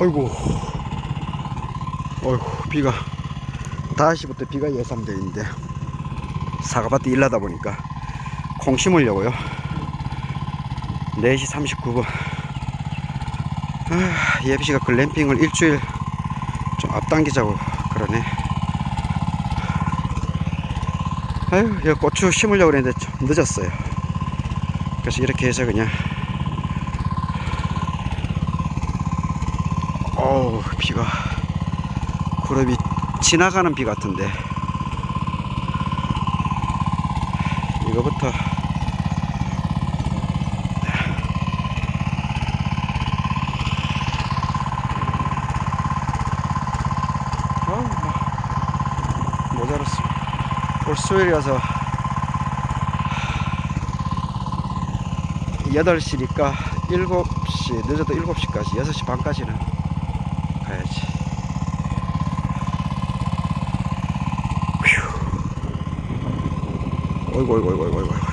어이구 어이구 비가. 다시부터 비가 예상되어 있는데 사과밭에 일하다 보니까 콩 심으려고요. 4시 39분. 아, 예비씨가 글램핑을 일주일 좀 앞당기자고 그러네. 아유 여기 고추 심으려고 그랬는데 좀 늦었어요. 그래서 이렇게 해서 그냥 어우 비가. 구름이 지나가는 비 같은데. 이거부터. 막 모자랐어. 올 수요일이라서. 8시니까 7시 늦어도 7시까지 6시 반까지는 가야지 휴. 어이